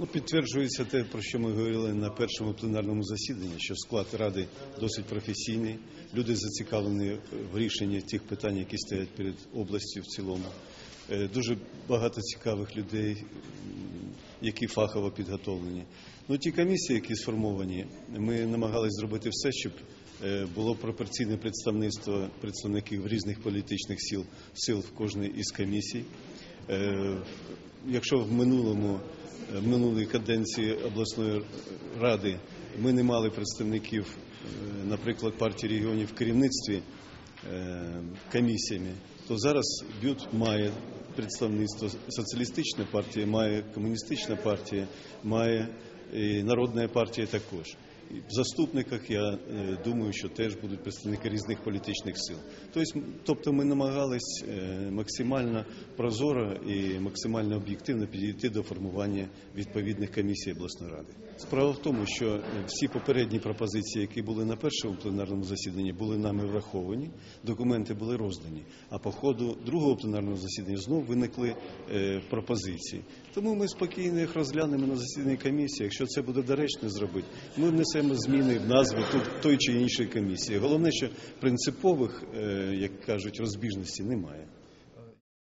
Ну, підтверджується те, про що ми говорили на першому пленарному засіданні, що склад ради досить професійний. Люди зацікавлені в рішенні тих питань, які стоять перед областю в цілому. Е, Дуже багато цікавих людей, які фахово підготовлені. Ну, ті комісії, які сформовані, ми намагалися зробити все, щоб е, було пропорційне представництво представників різних політичних сил, сил в кожній із комісій. Е, Якщо в минулому е, в минулій каденції обласної ради. Ми не мали представників, е, наприклад, партії регіонів в керівництві е, комісіями, то зараз БЮТ має представництво, соціалістична партія має, комуністична партія має і народна партія також. В заступниках я е, думаю, що теж будуть представники різних політичних сил. Тобто, тобто ми намагались е, максимально прозоро і максимально об'єктивно підійти до формування відповідних комісій обласної ради. Справа в тому, що е, всі попередні пропозиції, які були на першому пленарному засіданні, були нами враховані, документи були роздані. А по ходу другого пленарного засідання знов виникли пропозиції. Тому ми спокійно їх розглянемо на засіданні комісії. Якщо це буде доречно зробити, ми внесемо зміни в назви тут той чи іншої комісії. Головне, що принципових, е, як кажуть, розбіжностей немає.